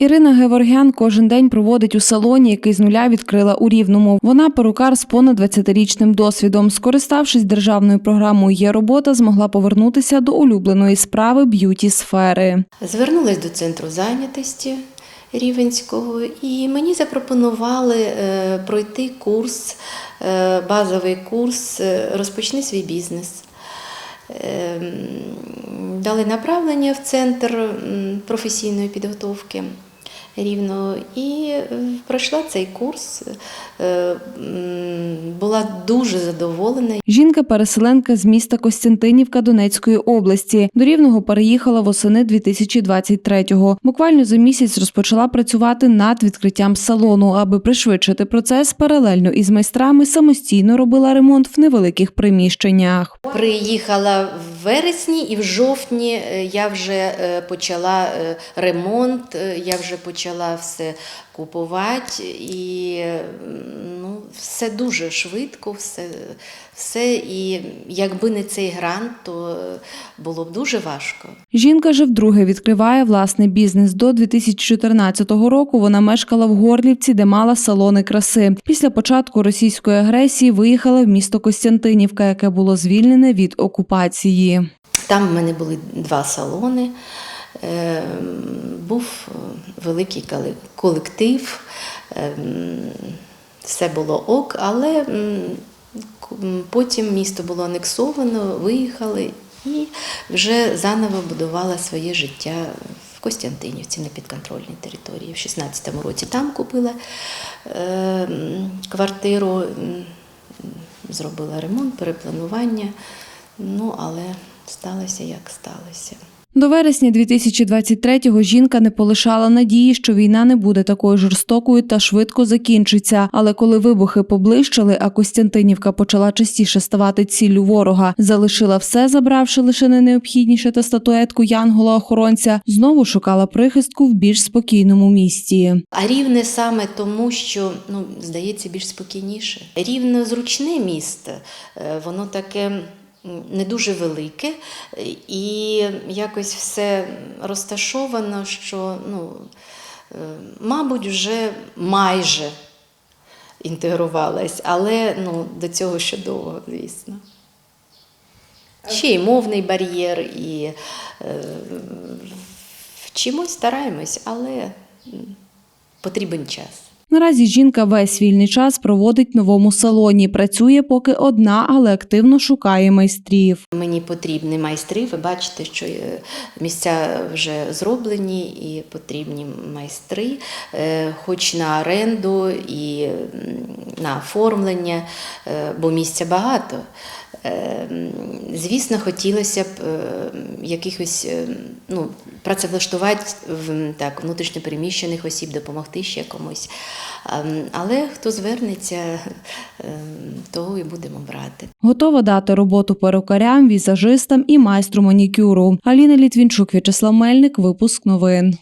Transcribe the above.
Ірина Геворгян кожен день проводить у салоні, який з нуля відкрила у Рівному. Вона перукар з понад 20-річним досвідом. Скориставшись державною програмою «Є робота», змогла повернутися до улюбленої справи б'юті сфери. Звернулась до центру зайнятості Рівенського і мені запропонували е, пройти курс, е, базовий курс е, Розпочни свій бізнес. Е, Дали направлення в центр професійної підготовки Рівного і е, пройшла цей курс. Е, Була дуже задоволена. Жінка-переселенка з міста Костянтинівка Донецької області. До Рівного переїхала восени 2023-го. Буквально за місяць розпочала працювати над відкриттям салону, аби пришвидшити процес. Паралельно із майстрами самостійно робила ремонт в невеликих приміщеннях. Приїхала в вересні і в жовтні е, я вже е, почала е, ремонт, я вже почала все купувати і ну, все дуже швидко, все, все. І якби не цей грант, то було б дуже важко. Жінка же вдруге відкриває власний бізнес. До 2014 року вона мешкала в Горлівці, де мала салони краси. Після початку російської агресії виїхала в місто Костянтинівка, яке було звільнене від окупації. Там в мене були два салони. Е, Був е, великий колектив, е, все було ок, але потім місто було анексовано, виїхали і вже заново будувала своє життя в Костянтинівці на підконтрольній території. В 16-му році там купила квартиру, зробила ремонт, перепланування. Ну, але сталося як сталося. До вересня 2023-го жінка не полишала надії, що війна не буде такою жорстокою та швидко закінчиться. Але коли вибухи поближчали, а Костянтинівка почала частіше ставати ціллю ворога, залишила все, забравши лише не необхідніше та статуетку Янгола-охоронця, знову шукала прихистку в більш спокійному місті. А рівне саме тому, що ну, здається більш спокійніше. Рівне зручне місто, е, воно таке не дуже велике, і якось все розташовано, що, ну, е, мабуть, вже майже інтегрувалась, але ну, до цього ще довго, звісно. Ще й мовний бар'єр, і е, вчимось, стараємось, але потрібен час. Наразі жінка весь вільний час проводить в новому салоні. Працює поки одна, але активно шукає майстрів. Мені потрібні майстри. Ви бачите, що е, місця вже зроблені і потрібні майстри, е, хоч на оренду і на оформлення, е, бо місця багато. Е, м, Звісно, хотілося б е, якихось е, ну, працевлаштувати в так, внутрішньопереміщених осіб, допомогти ще комусь. Ем, Але хто звернеться, ем, того і будемо брати. Готова дати роботу перукарям, візажистам і майстру манікюру. Аліна Літвінчук, В'ячеслав Мельник. Випуск новин.